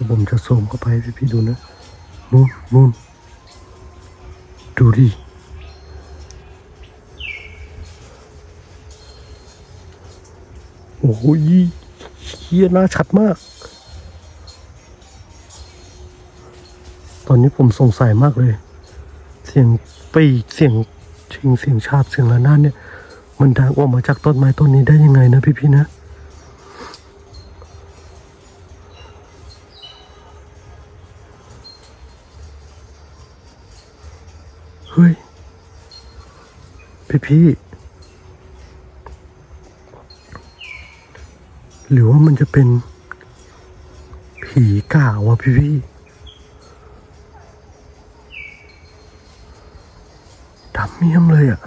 ดี๋ยวผมจะซูมเข้าไปให้พี่ดูนะนู่นนู่นดูดิโอ้โหเฮียหน้าชัดมาก ตอนนี้ผมสงสัยมากเลย เสียงปีเสียงชิงเสียงชาบเสียงระนาดเนี่ย มันดังออกมาจากต้นไม้ต้นนี้ได้ยังไงนะพี่ๆนะ ฮ้ย พี่พี่ หรือว่ามันจะเป็น ผีก่าวะพี่พี่ ดำเมี่ยมเลยอะ่ะ